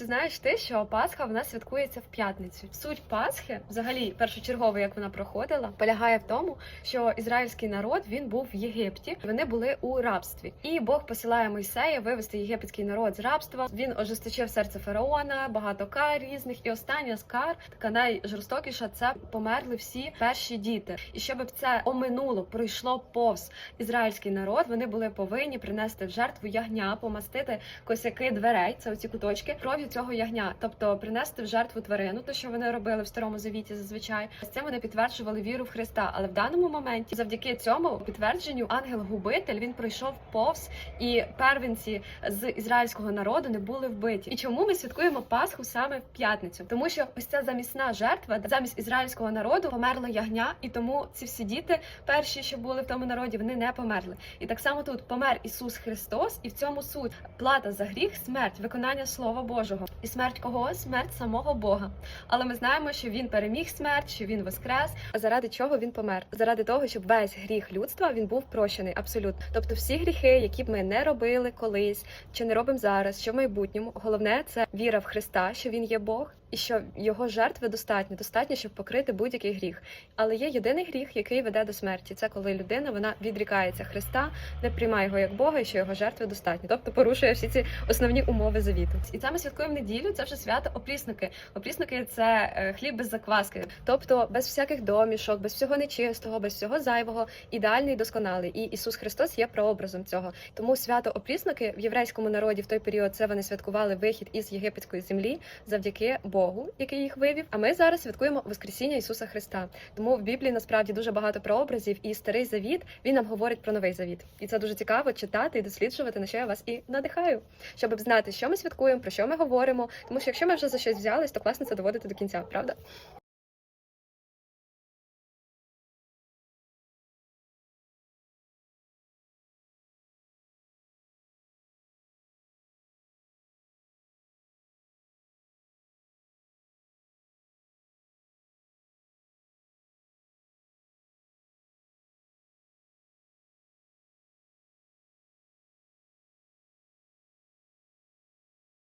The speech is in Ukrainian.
Чи знаєш ти, що Пасха в нас святкується в п'ятницю? Суть Пасхи, взагалі, першочергово, як вона проходила, полягає в тому, що ізраїльський народ він був в Єгипті. Вони були у рабстві, і Бог посилає Мойсея вивести єгипетський народ з рабства. Він ожесточив серце фараона, багато кар різних. І остання з кар, така найжорстокіша, це померли всі перші діти. І щоб це оминуло, пройшло повз ізраїльський народ. Вони були повинні принести в жертву ягня, помастити косяки дверей, це оці куточки, кров'ю цього ягня, тобто принести в жертву тварину, то що вони робили в старому завіті зазвичай. З цим вони підтверджували віру в Христа. Але в даному моменті, завдяки цьому підтвердженню, ангел-губитель він пройшов повз, і первенці з ізраїльського народу не були вбиті. І чому ми святкуємо Пасху саме в п'ятницю? Тому що ось ця замісна жертва замість ізраїльського народу померла ягня, і тому ці всі діти, перші, що були в тому народі, вони не померли. І так само тут помер Ісус Христос, і в цьому суть плата за гріх, смерть, виконання Слова Божого. І смерть кого? Смерть самого Бога. Але ми знаємо, що він переміг смерть, що він воскрес. А заради чого він помер? Заради того, щоб весь гріх людства він був прощений абсолютно. Тобто, всі гріхи, які б ми не робили колись, чи не робимо зараз, що в майбутньому, головне це віра в Христа, що він є Бог. І що його жертви достатньо, достатньо, щоб покрити будь-який гріх. Але є єдиний гріх, який веде до смерті. Це коли людина вона відрікається Христа, не приймає його як Бога, і що його жертви достатньо, тобто порушує всі ці основні умови завіту. І це ми святкуємо неділю. Це вже свято опрісники. Опрісники це е, хліб без закваски, тобто без всяких домішок, без всього нечистого, без всього зайвого, ідеальний, досконалий. І Ісус Христос є прообразом цього. Тому свято опрісники в єврейському народі в той період це вони святкували вихід із єгипетської землі завдяки Богу, який їх вивів. А ми зараз святкуємо Воскресіння Ісуса Христа. Тому в Біблії насправді дуже багато прообразів, і старий завіт він нам говорить про новий завіт. І це дуже цікаво читати і досліджувати, на що я вас і надихаю, щоб знати, що ми святкуємо, про що ми говоримо. Тому що якщо ми вже за щось взялись, то класно це доводити до кінця, правда?